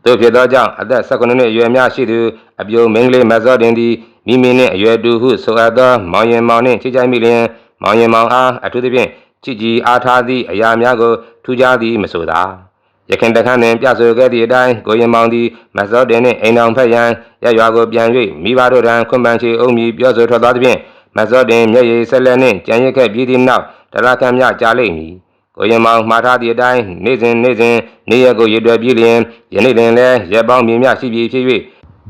Speaker 1: တို့ဖြစ်သောကြောင့်အသက်16နှစ်အရွယ်များရှိသူအပြိုမင်းကလေးမစောတင်သည်မိမိနှင့်အရွယ်တူဟုဆိုအပ်သောမောင်ရင်မောင်နှင့်ချစ်ကြိုက်မိလျင်မောင်ရင်မောင်အားအထူးသဖြင့်ချစ်ကြည်အားထားသည့်အရာများကိုထူးခြားသည်မဆိုသာရခင်တခန့်တွင်ပြဆိုခဲ့သည့်အတိုင်းကိုရင်မောင်သည်မစောတင်နှင့်အိမ်တော်ဖက်ရန်ရရွာကိုပြန်၍မိဘတို့ထံခွင့်ပန်းချေအုံမီပြောဆိုထွက်သွားသဖြင့်မစောတင်မျက်ရည်ဆက်လက်နှင့်ကြံရစ်ခဲ့ပြီးသည့်နောက်တရခန့်မြကြာလိမ့်မည် ကိုရင်မောင်မှားထားသည့်အတိုင်းနေ့စဉ်နေ့စဉ်နေ့ရက်ကိုရည်တွယ်ပြီးလျင်ယနေ့တွင်လည်းရက်ပေါင်းမြင်မြရှိပြီဖြစ်၍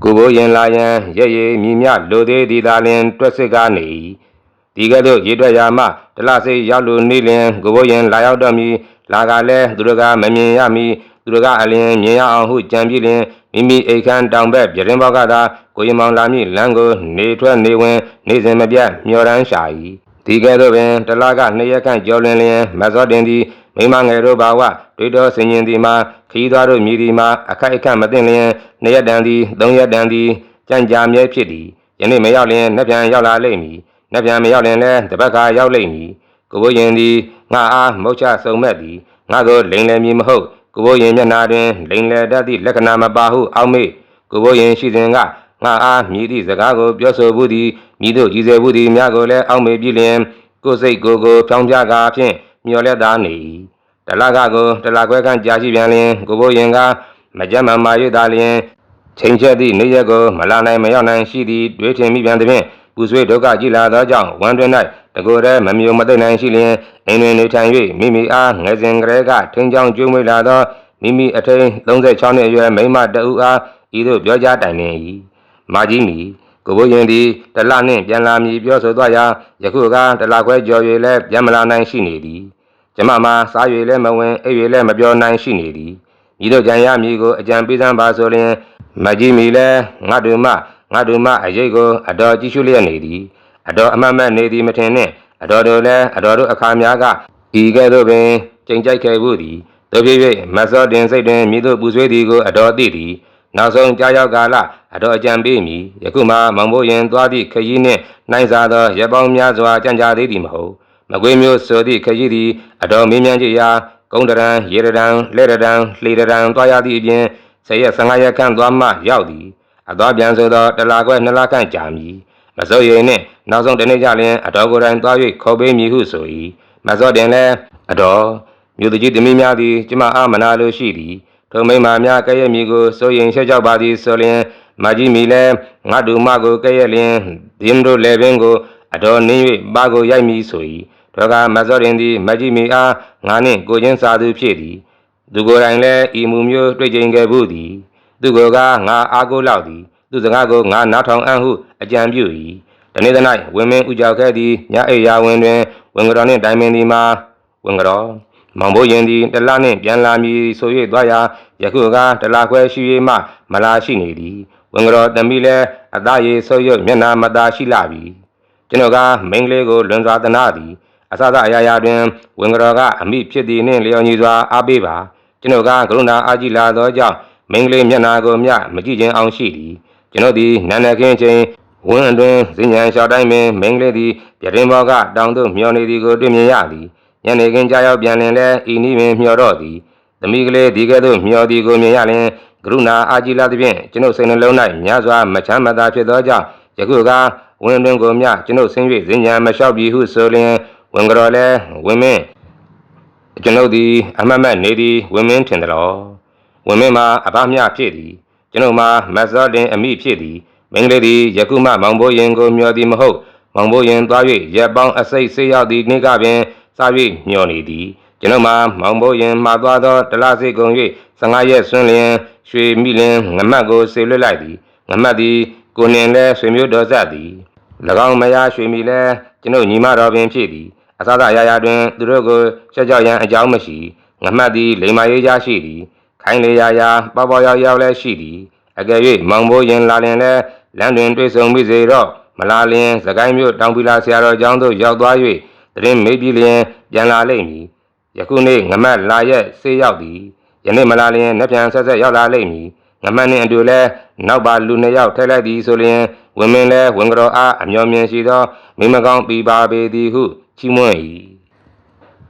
Speaker 1: ကိုဘိုးရင်လာရန်ရက်ရည်မြင်မြလိုသေးသည်သာလျှင် တွက်စစ်ကားနေ၏ဒီကဲ့သို့ရည်တွက်ရာမှတလစိတ်ရောက်လိုနေလျင်ကိုဘိုးရင်လာရောက်တော့မည်လာကလည်းသူတို့ကမမြင်ရမည်သူတို့ကအလင်းမြင်ရအောင်ဟုကြံပြီးလျင်မိမိအိတ်ခမ်းတောင်ဘက်ပြရင်ဘောက်ကသာကိုရင်မောင်လာမည့်လမ်းကိုနေထွက်နေဝင် နေစဉ်မပြတ်မျောရန်ရှာ၏ ဒီကဲ့သို့ပင်တလားကနှစ်ရက်ခန့်ကြော်လွင်လျင်မစောတင်သည်မိမငယ်တို့ဘာဝတွေးတော်ဆင်ရင်သည်မှာခီးသွားတို့မြည်သည်မှာအခိုက်အခန့်မသိလျင်နှစ်ရက်တန်သည်သုံးရက်တန်သည်ကြံ့ကြာမြဲဖြစ်သည်ယနေ့မရောက်လျင်နှစ်ပြန်ရောက်လာလိမ့်မည်နှစ်ပြန်မရောက်လျင်လည်းတပတ်ခါရောက်လိမ့်မည်ကိုဘိုးရင်သည်ငါအားမုတ်ချစုံမဲ့သည်ငါကိုလိန်လည်းမည်မဟုတ်ကိုဘိုးရင်မျက်နာတွင်လိန်လေတတ်သည့်လက္ခဏာမပါဟုအောက်မေ့ကိုဘိုးရင်ရှိစဉ်က ငါအားမြည်သည့်စကားကိုပြောဆိုဘူးသည်မြည်တို့ရည်စဲဘူးသည်များကိုလည်းအောက်မေ့ပြီးလျင်ကိုယ်စိတ်ကိုယ်ကိုဖြောင်းပြကားဖြင့်မျောလက်သားနေ၏တလကကိုတလခွဲခန့်ကြာရှိပြန်လျင်ကိုဘိုးရင်ကမကြမ်းမမာ၍သာလျင်ချိန်ချက်သည့်နေရက်ကိုမလာနိုင်မရောက်နိုင်ရှိသည့်တွေးထင်မိပြန်သည်ဖြင့်ပူဆွေးဒုက္ခကြီးလာသောကြောင့်ဝမ်းတွင်၌တကိုယ်တည်းမမျိုးမသိနိုင်ရှိလျင်အိမ်တွင်နေထိုင်၍မိမိအားငယ်စဉ်ကလေးကထင်းချောင်းကျွေးမွေးလာသောမိမိအထိန်36နှစ်အရွယ်မိန်းမတဦးအားဤသို့ပြောကြားတိုင်နေ၏ မာကြီးမီကိုဘိုးရင်သည်တလနှင့်ပြန်လာမည်ပြောဆိုသွားရာယခုကတလခွဲကျော်၍လည်းပြန်မလာနိုင်ရှိနေသည်ကျမမှာစား၍လည်းမဝင်အိပ်၍လည်းမပြောနိုင်ရှိနေသည်ဤသို့ကြံရမည်ကိုအကြံပေးစမ်းပါဆိုလျင်မကြီးမီလဲငါတို့မငါတို့မအရေးကိုအတော်ကြည့်ရှုလျက်နေသည်အတော်အမတ်မတ်နေသည်မထင်နဲ့အတော်တို့လည်းအတော်တို့အခါများကဤကဲ့သို့ပင်ကြိမ်ကြိုက်ခဲ့ဘူးသည်တို့ဖြစ်၍မစောတင်စိတ်တွင်မိတို့ပူဆွေးသည်ကိုအတော်သိသည် နောက်ဆုံးကြာရောက်ကာလအတော်အကြံပေးမည်ယခုမှမောင်မိုးရင်သွားသည့်ခရီးနှင့်နိုင်စားသောရပောင်းများစွာကြံကြသေးသည်မဟုတ်မကွေးမျိုးဆိုသည့်ခရီးသည်အတော်မင်းမြန်းကြရာကုန်းတရံရေတရံလက်တရံလှေတရံသွားရသည့်အပြင်ဆယ်ရက်15ရက်ခန့်သွားမှရောက်သည်အသွားပြန်ဆိုတော့တလာခွဲနှစ်လခန့်ကြာမည်မစိုးရိမ်နှင့်နောက်ဆုံးတနေ့ကြလျင်အတော်ကိုယ်တိုင်သွား၍ခေါ်ပေးမည်ဟုဆို၏မစောတင်လည်းအတော်မြို့သူကြီးသမီးများသည်ကျမအားမနာလိုရှိသည် ထိုမိမ္မာများကဲ့ရဲ့မည်ကိုစိုးရိမ်ရှက်ကြောက်ပါသည်ဆိုလျင်မကြီးမီလည်းငါတို့မကိုကဲ့ရဲ့လျင်ဒင်းတို့လည်းပင်ကိုအတော်နင်း၍ပါကိုရိုက်မည်ဆို၏ထောကမစောတင်သည်မကြီးမီအားငါနှင့်ကိုချင်းစာသူဖြစ်သည်သူကိုယ်တိုင်လည်းဤမူမျိုးတွေ့ကြင်ခဲ့ဘူးသည်သူကိုယ်ကငါအားကိုးလောက်သည်သူစကားကိုငါနားထောင်အံ့ဟုအကြံပြု၏တနေ့သ၌ဝင်းမင်းဥကြောက်ခဲ့သည်ညအိယာဝင်တွင်ဝင်ကတော်နှင့်တိုင်ပင်သည်မှာဝင်ကတော်မောင်ဘိုးရင်သည်တလနှင့်ပြန်လာမည်ဆို၍သွားရာ ယခုကတလခွဲရှိ၍မှမလာရှိနေသည်ဝင်ကတော်တမီလည်းအသားရည်ဆုပ်ရွမျက်နာမသာရှိလာပြီကျွန်တော်ကမိန်းကလေးကိုလွန်စွာသနာသည်အစစအရာရာတွင်ဝင်ကတော်ကအမိဖြစ်သည်နှင့်လျော်ညီစွာအားပေးပါကျွန်ုပ်ကကရုဏာအားကြီးလာသောကြောင့်မင်္ဂလိမျက်နာကိုမျှမကြည့်ခြင်းအောင်ရှိသည်ကျွန်ုပ်သည်နာနခင်းချင်းဝင်းအတွင်စဉ္ညာလျှောက်တိုင်းပင်မင်္ဂလိသည်ပြတင်းဘောကတောင်သို့မျောနေသည်ကိုတွေ့မြင်ရသည်ညနေခင်းကြာရောက်ပြန်လင်လဲဤနည်းပင်မျောတော့သည် သမီးကလေးဒီကဲ့သို့မျောသည်ကိုမြင်ရလင်ကရုဏာအားကြီးလာသဖြင့်ကျွန်ုပ်စိတ်နှလုံး၌များစွာမချမ်းမသာဖြစ်သောကြောင့်ယခုကဝင်းတွင်ကိုမျှကျွန်ုပ်ဆင်း၍စဉ္ညာမလျှောက်ပြီဟုဆိုလျင်ဝင်ကြော်လဲဝင်မင်းကျွန်ုပ်သည်အမတ်မတ်နေသည်ဝင်းမင်းထင်တယ်လို့ဝင်းမင်းမှာအဘမျှဖြစ်သည်ကျွန်ုပ်မှာမတ်စောတင်အမိဖြစ်သည်မင်းကလေးသည်ယခုမှမောင်ဘိုးရင်ကိုမျောသည်မဟုတ်မောင်ဘိုးရင်သွား၍ရက်ပေါင်းအစိတ်ဆေးရောက်သည့်နေ့ကပင်စား၍မျောနေသည် ကျွန်ုပ်မှာမောင်ဘိုးရင်မှာသွားသောတလားစိတ်ကုန်၍15ရက်ဆွန်းလျင်ရွှေမိလင်ငမတ်ကိုဆေလွတ်လိုက်သည်ငမတ်သည်ကိုနှင်လဲဆွေမျိုးတော်ဆက်သည်၎င်းမယားရွှေမိလဲကျွန်ုပ်ညီမတော်ပင်ဖြစ်သည်အစသာရရတွင်သူတို့ကိုချက်ကြောက်ရန်အကြောင်းမရှိငမှတ်သည်လိမ္မာရေးကြရှိသည်ခိုင်းလေရာရာပေါပေါရောက်ရောက်လည်းရှိသည်အကယ်၍မောင်ဘိုးရင်လာလင်လည်းလမ်းတွင်တွေ့ဆုံမိစေတော့မလာလျင်သကိုင်းမြို့တောင်ပီလာဆရာတော်ကျောင်းသို့ရောက်သွား၍တရင်မေးပြီးလျင်ပြန်လာလိမ့်မည် ယခုနေ့ငမတ်လာရက်ဆေးရောက်သည်ယနေ့မလာလျင်နှစ်ပြန်ဆက်ဆက်ရောက်လာလိမ့်မည်ငမတ်နှင့်အတူလည်းနောက်ပါလူနှစ်ယောက်ထည့်လိုက်သည်ဆိုလျင်ဝင်မင်းလည်းဝင်ကြောအားအမျော်မြင်ရှိသောမိမကောင်းပြပါပေသည်ဟုချီးမွမ်း၏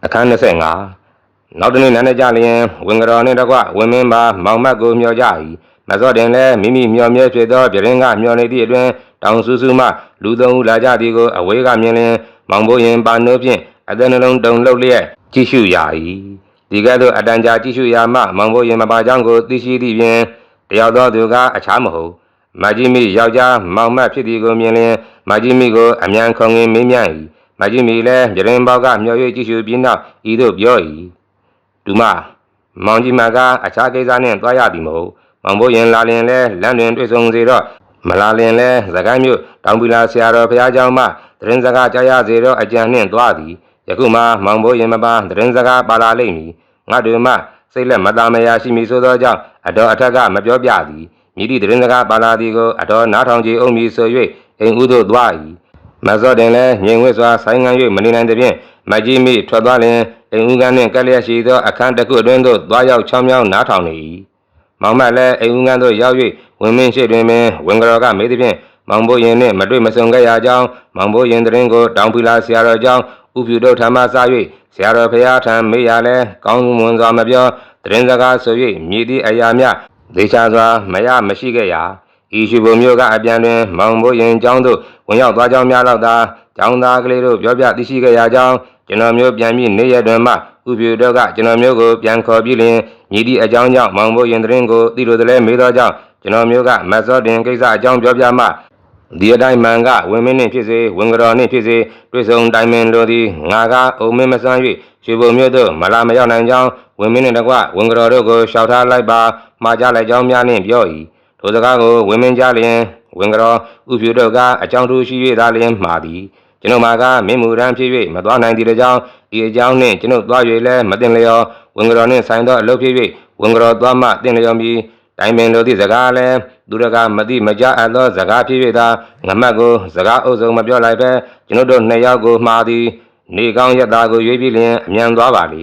Speaker 1: အခန်း25နောက်တနေ့နန်းနေကြလျင်ဝင်ကြောနှင့်တကွဝင်မင်းပါမောင်မတ်ကိုမျှော်ကြ၏မစောတင်လည်းမိမိမျှော်မြဲဖြစ်သောပြရင်ကမျှော်နေသည့်အတွင်တောင်ဆူဆူမှလူသုံးဦးလာကြသည်ကိုအဝေးကမြင်လျင် မောင်ဘိုးရင်ပါနှုတ်ဖြင့်အသက်နှလုံးတုန်လှုပ်လျက်ကြည့်ရှုရ၏ဒီကဲ့သို့အတန်ကြာကြည့်ရှုရမှမောင်ဘိုးရင်မပါကြောင်းကိုသိရှိသည့်ဖြင့်တယောက်သောသူကအခြားမဟုတ်မကြီးမိယောက်ျားမောင်မတ်ဖြစ်သည်ကိုမြင်လျင်မကြီးမိကိုအမြန်ခုံငင်မေးမြန်း၏မကြီးမိလည်းပြရင်ပေါကမျော၍ကြည့်ရှုပြီးနောက်ဤသို့ပြော၏ဒူမမောင်ကြီးမကအခြားကိစ္စနှင့်တွားရသည်မဟုတ်မောင်ဘိုးရင်လာလျင်လဲလမ်းတွင်တွေ့ဆုံစေတော့ မလာလျင်လဲသကိုင်းမြို့တောင်ပီလာဆရာတော်ဘုရားကျောင်းမှတရင်စကားကြားရစေတော့အကြံနှင့်တွားသည်ယခုမှမောင်ဘိုးရင်မပါတရင်စကားပါလာလိမ့်မည်ငါတို့မှစိတ်လက်မသားမယာရှိမည်ဆိုသောကြောင့်အတော်အထက်ကမပြောပြသည်မြည်သည့်တရင်စကားပါလာသည်ကိုအတော်နားထောင်ကြည့်အောင်မည်ဆို၍အိမ်ဦးသို့သွား၏မစောတင်လည်းငြိမ်ဝှက်စွာဆိုင်းငံ့၍မနေနိုင်သဖြင့်မကြီးမိထွက်သွားလျင်အိမ်ဦးကနှင့်ကက်လျက်ရှိသောအခန်းတစ်ခုအတွင်းသို့သွားရောက်ချောင်းမြောင်းနားထောင်နေ၏မောင်မတ်လည်းအိမ်ဦးကန်းသို့ရောက်၍ ဝင်မင်းရှိတွင်ပင်ဝင်ကြော်ကမေးသဖြင့်မောင်ဘိုးရင်နှင့်မတွေ့မဆုံခဲ့ရကြောင်းမောင်ဘိုးရင်တရင်ကိုတောင်ပီလာဆရာတော်ကြောင်းဥပြုတို့ထမ်းမှစ၍ဆရာတော်ဖရာထံမေးရလဲကောင်းမွန်စွာမပြောတရင်စကားဆို၍မြည်သည့်အရာမြဒေချာစွာမရမရှိခဲ့ရာဤရှိဘုံမျိုးကအပြန်တွင် မောင်မိုးရင်ကျောင်းသို့ဝင်ရောက်သွားကြောင်းများတော့သာကျောင်းသားကလေးတို့ပြောပြသိရှိခဲ့ရကြောင်းကျွန်တော်မျိုးပြန်ပြီးနေရတွင်မှဥပြူတော့ကကျွန်တော်မျိုးကိုပြန်ခေါ်ပြီးလျင်ညီဒီအကြောင်းကြောင့်မောင်မိုးရင်တရင်ကိုသိလိုတယ်လဲမေးသောကြောင့် ကျွန်တော်မျိုးကမတ်စောတင်ကိစ္စအကြောင်းပြောပြမှဒီအတိုင်းမှန်ကဝင်မင်းနှင့်ဖြစ်စေဝင်ကြော်နှင့်ဖြစ်စေတွေ့ဆုံတိုင်ပင်လိုသည်ငါကအုံမင်းမဆန်း၍ရွှေဘုံမြို့သို့မလာမရောက်နိုင်ကြောင်းဝင်မင်းနှင့်တကွဝင်ကြော်တို့ကိုရှောက်ထားလိုက်ပါမှားကြလိုက်ကြောင်းများနှင့်ပြော၏ထိုစကားကိုဝင်မင်းကြားလျင်ဝင်ကြော်ဥဖြူတို့ကအကြောင်းတူရှိ၍သာလျင်မှားသည်ကျွန်ုပ်မှာကမင်းမူရန်ဖြစ်၍မသွားနိုင်သည့်ကြောင့်ဒီအကြောင်းနှင့်ကျွန်ုပ်သွား၍လည်းမတင်လျော်ဝင်ကြော်နှင့်ဆိုင်သောအလုပ်ဖြစ်၍ဝင်ကြော်သွားမှတင်လျော်မည် တိုင်ပင်လိုသည့်စကားလည်းသူတကာမတိမကြအပ်သောစကားဖြစ်၍သာငမတ်ကိုစကားအုပ်စုံမပြောလိုက်ပဲကျွန်ုပ်တို့နှစ်ယောက်ကိုမှားသည်နေကောင်းရက်သားကိုရွေးပြီးလျင်အမြန်သွားပါလိ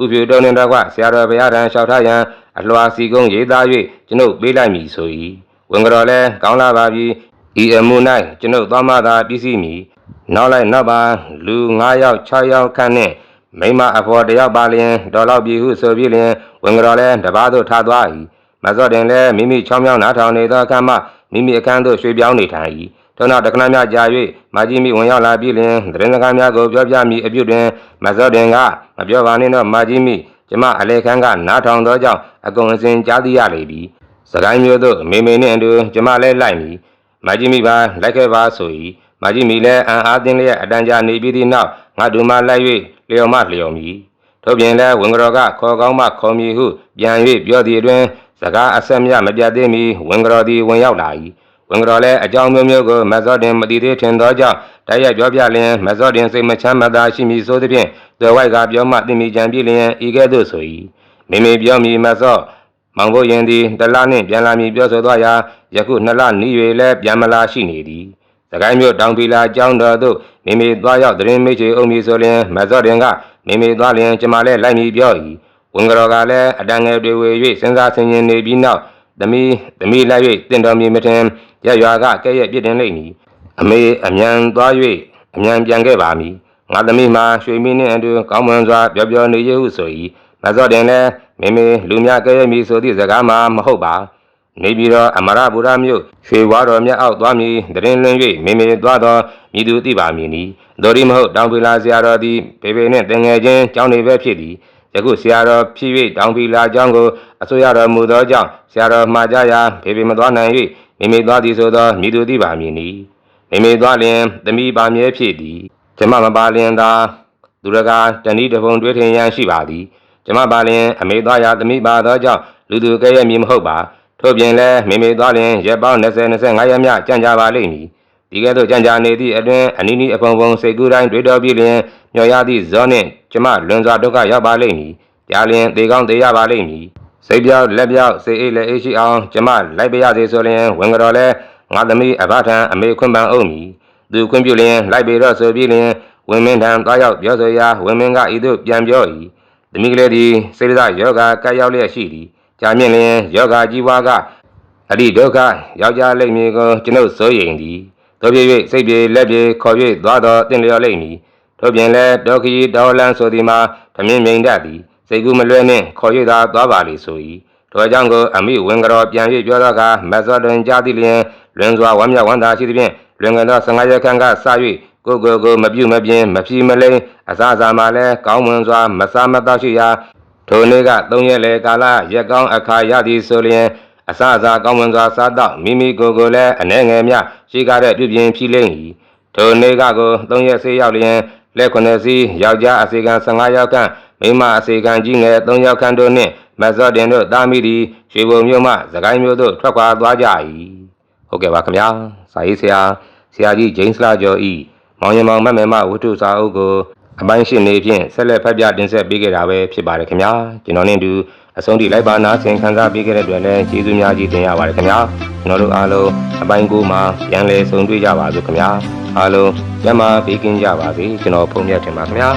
Speaker 1: ဥပြူတော်နှင့်တကွဆရာတော်ဘုရားထံလျှောက်ထားရန်အလွှာစီကုန်းရေးသား၍ကျွန်ုပ်ပေးလိုက်မည်ဆို၏ဝင်ကြော်လည်းကောင်းလာပါပြီဤအမှု၌ကျွန်ုပ်သွားမှသာပြည့်စည်မည်နောက်လိုက်နောက်ပါလူ9ယောက်6ယောက်ခန့်နှင့်မိမအဖော်တယောက်ပါလျင်ဒေါ်လောက်ပြီဟုဆိုပြီးလျင်ဝင်ကြော်လည်းတပားသို့ထားသွား၏ မစော့တင်လည်းမိမိချောင်းမြောင်းနားထောင်နေသောအခါမှမိမိအခန်းသို့ရွှေ့ပြောင်းနေထိုင်၏ထို့နောက်တခဏများကြာ၍မာကြီးမိဝင်ရောက်လာပြီးလျင်သတင်းစကားများကိုပြောပြမိအပြုတွင်မစော့တင်ကမပြောပါနဲ့တော့မာကြီးမိကျမအလေခန်းကနားထောင်သောကြောင့်အကုန်အစင်ကြားသိရလေပြီစကိုင်းမျိုးသို့မေမေနှင့်အတူကျမလည်းလိုက်မည်မာကြီးမိပါလိုက်ခဲ့ပါဆို၏မာကြီးမိလည်းအံအားသင်းလျက်အတန်ကြာနေပြီးသည့်နောက်ငါတို့မှလိုက်၍လျော်မလျော်မည်ထို့ပြင်လည်းဝင်ကြောကခေါ်ကောင်းမှခေါ်မည်ဟုပြန်၍ပြောသည်အတွင်စကားအဆက်မြမပြတ်သေးမီဝင်ကြောသည်ဝင်ရောက်လာ၏ဝင်ကြောလည်းအကြောင်းမျိုးမျိုးကိုမတ်စောတင်မတိသေးထင်သောကြောင့်တိုက်ရိုက်ပြောပြလျင်မတ်စောတင်စိတ်မချမ်းမသာရှိမည်ဆိုသည်ဖြင့်သွယ်ဝိုက်ကပြောမှသိမိကြံပြလျင်ဤကဲ့သို့ဆို၏မိမိပြောမည်မတ်စောမောင်ဖို့ရင်သည်တလနှင့်ပြန်လာမည်ပြောဆိုသွားရာယခုနှစ်လနီး၍လည်းပြန်မလာရှိနေသည်။စကိုင်းမြို့တောင်ပီလာကျောင်းတော်သို့မိမိသွားရောက်သတင်းမေးချေအုံမည်ဆိုလျင်မတ်စောတင်ကမိမိသွားလျင်ကျမလည်းလိုက်မည်ပြော၏။ ဝင်ကြောကလည်းအတန်ငယ်တွေဝေ၍စဉ်းစားဆင်ခြင်နေပြီးနောက်သမီးသမီးလိုက်၍တင့်တော်မည်မထင်ရရွာကကဲ့ရဲ့ပြစ်တင်လိမ့်မည်။အမေအမြန်သွား၍အမြန်ပြန်ခဲ့ပါမည်။ငါသမီးမှာရွှေမင်းနှင့်အတူကောင်းမွန်စွာပျော်ပျော်နေရဟုဆို၏မတ်စောတင်လည်းမိမိလူများကဲ့ရဲ့မည်ဆိုသည့်စကားမှမဟုတ်ပါနေပြီးတော့အမရဗုဒ္ဓမြို့ရွှေဝါတော်မြတ်အောက်သွားမည်တရင်လွင်၍မိမိသွားသောမြည်သူသိပါမည်နီဒိုရီမဟုတ်တောင်ပီလာဆရာတော်သည်ဘေဘေနှင့်တင်ငယ်ချင်းကျောင်းနေပဲဖြစ်သည် ယခုဆရာတော်ဖြစ်၍တောင်ပီလာကျောင်းကိုအစိုးရတော်မူသောကြောင့်ဆရာတော်မှာကြရာဘေဘေမသွားနိုင်၍မိမိသွားသည်ဆိုသောမြည်သူသိပါမည်နီမိမိသွားလျင်သမီးပါမြဲဖြစ်သည်ကျမမပါလျင်သာသူရကတဏီတပုံတွေးထင်ရန်ရှိပါသည်ကျမပါလင်အမေသွားရာသမီးပါသောကြောင့်လူသူကဲ့ရဲ့မည်မဟုတ်ပါထို့ပြင်လည်းမိမိသွားလင်ရက်ပေါင်း20 25ရက်မြကြံ့ကြပါလိမ့်မည်ဒီကဲ့သို့ကြံ့ကြနေသည့်အတွင်အနီးနီးအဖုံဖုံစိတ်ကူးတိုင်းတွေ့တော်ပြီးလျင်မျော်ရသည့်ဇောနှင့် ကျမလွန်စွာဒုက္ခရောက်ပါလိမ့်မည်ကြားလျင်သေကောင်းသေရပါလိမ့်မည်စိတ်ပြောက်လက်ပြောက်စိတ်အိတ်လက်အိတ်ရှိအောင်ကျမလိုက်ပြရစေဆိုလျင်ဝင်ကြတော်လဲငါသမီးအဘထံအမေခွင့်ပန်အုပ်မည်သူခွင့်ပြုလျင်လိုက်ပေတော့ဆိုပြီးလျင်ဝင်မင်းထံသွားရောက်ပြောဆိုရာဝင်မင်းကဤသို့ပြန်ပြော၏သမီးကလေးသည်စေတသာယောဂကတ်ရောက်လျက်ရှိသည်ကြာမြင့်လျင်ယောဂကြီးပွားကအရိဒုက္ခယောက်ျားလိမ့်မည်ကိုကျွန်ုပ်စိုးရိမ်သည်တို့ဖြစ်၍စိတ်ပြေလက်ပြေခေါ်၍သွားတော်တင်လျော်လိမ့်မည် တို့ပြင်လည်းဒေါခီဒေါလန်ဆိုသည်မှာဓမင်းမြိန်တတ်သည်စိတ်ကူးမလွဲနှင့်ခေါ်၍သာသွားပါလိဆို၏ထိုအကြောင်းကိုအမိဝင်ကြောပြန်၍ပြောတော့ကမတ်စောတွင်ကြားသည်လျင်လွင်စွာဝမ်းမြောက်ဝမ်းသာရှိသည်ဖြင့်လွင်ငယ်သော15ရက်ခန့်ကစ၍ကိုကိုကိုမပြုတ်မပြင်းမဖြီမလိမ့်အစားအစာမှလည်းကောင်းမွန်စွာမစားမသောက်ရှိရာထိုနေ့က၃ရက်လေကာလရက်ကောင်းအခါရသည်ဆိုလျင်အစားအစာကောင်းမွန်စွာစားတော့မိမိကိုယ်ကိုလည်းအနေငယ်မြရှိကားတဲ့ပြုပြင်ဖြီးလိမ့်၏ထိုနေ့ကကို၃ရက်ဆေးရောက်လျင် လက်ခွနဲ့စီယောက်ျားအစီကံ15ယောက်ခန့်မိန်းမအစီကံကြီးငယ်3ယောက်ခန့်တို့နှင့်မတ်စော့တင်တို့တာမိသည်ရွှေဘုံမြို့မှသခိုင်းမြို့သို့ထွက်ခွာသွားကြ၏ဟုတ်ကဲ့ပါခင်ဗျာစာရေးဆရာဆရာကြီးဂျိမ်းစလာကျော်ဤမောင်ရင်မောင်မက်မဲမဝတ္ထုစာအုပ်ကိုအပိုင်းရှင်းနေဖြင့်ဆက်လက်ဖတ်ပြတင်ဆက်ပေးခဲ့တာပဲဖြစ်ပါတယ်ခင်ဗျာကျွန်တော်နဲ့အတူအဆုံးထိလိုက်ပါနာဆင်ခံစားပေးခဲ့တဲ့အတွက်လည်းကျေးဇူးများကြီးတင်ရပါတယ်ခင်ဗျာကျွန်တော်တို့အားလုံးအပိုင်းကိုမှာပြန်လည်ဆုံတွေ့ကြပါစို့ခင်ဗျာ အားလုံးကျမ်းမာပေးကင်းကြပါစေကျွန်တော်ဖုန်းမြတ်တင်ပါခင်ဗျာ